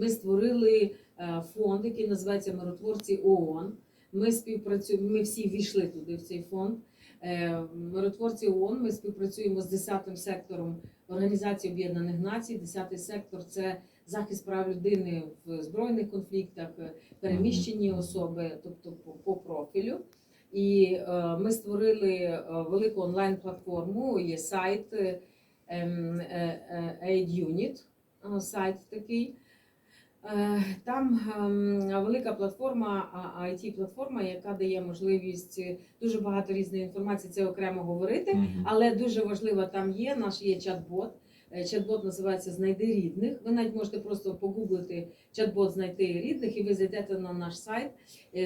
Ми створили е, фонд, який називається Миротворці ООН. Ми співпрацюємо, ми всі війшли туди в цей фонд. Е, Миротворці ООН. Ми співпрацюємо з 10-м сектором Організації Об'єднаних Націй. 10 сектор це захист прав людини в збройних конфліктах, е, переміщені особи, тобто по, профілю. І ми створили велику онлайн-платформу. Є сайт ем, Aid Unit, е, сайт такий. Е, Там ем, велика платформа, it платформа яка дає можливість е, дуже багато різної інформації. Це окремо говорити. Але дуже важливо там є наш є чат-бот. Е, Чат-бот називається Знайди рідних. Ви навіть можете просто погуглити чат-бот Знайти рідних, і ви зайдете на наш сайт.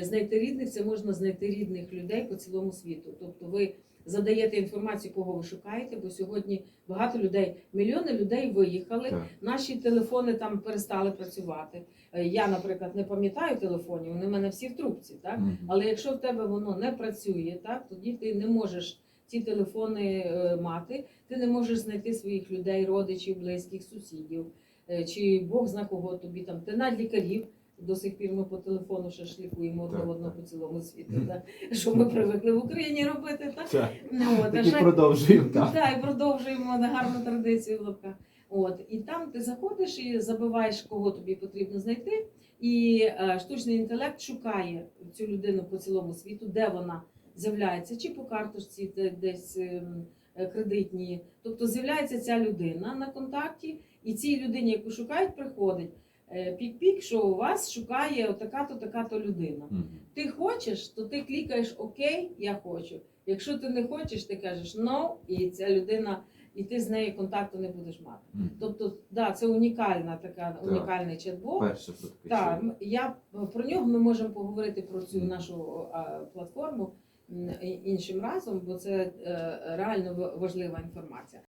Знайти рідних це можна знайти рідних людей по цілому світу. Тобто ви задаєте інформацію, кого ви шукаєте, бо сьогодні багато людей, мільйони людей виїхали. Так. Наші телефони там перестали працювати. Е, Я, наприклад, не пам'ятаю телефонів, вони в мене всі в трубці. Так? Мгм. Але якщо в тебе воно не працює, так тоді ти не можеш ці телефони е, мати, ти не можеш знайти своїх людей, родичів, близьких, сусідів, е, чи Бог зна кого тобі там. Ти навіть лікарів. До сих пір ми по телефону ще ж лікуємо одне одного по цілому світу. Так? Що ми привикли в Україні робити, так? Так. Ну, от, і ще- продовжуємо. Так. так, і продовжуємо на гарну традицію в лапках. От і там ти заходиш і забиваєш, кого тобі потрібно знайти. І е, штучний інтелект шукає цю людину по цілому світу, де вона з'являється, чи по карточці, де десь ем, е, кредитні. Тобто з'являється ця людина на контакті, і цій людині, яку шукають, приходить пік-пік, що у вас шукає така-то, така-то людина. Мгм. Ти хочеш, то ти клікаєш Окей, я хочу. Якщо ти не хочеш, ти кажеш No, і ця людина, і ти з нею контакту не будеш мати. Мгм. Тобто, да, це унікальна така Так. унікальний чат-бот. Так, я про нього ми можемо поговорити про цю Мгм. нашу а, платформу іншим разом, бо це е, реально важлива інформація.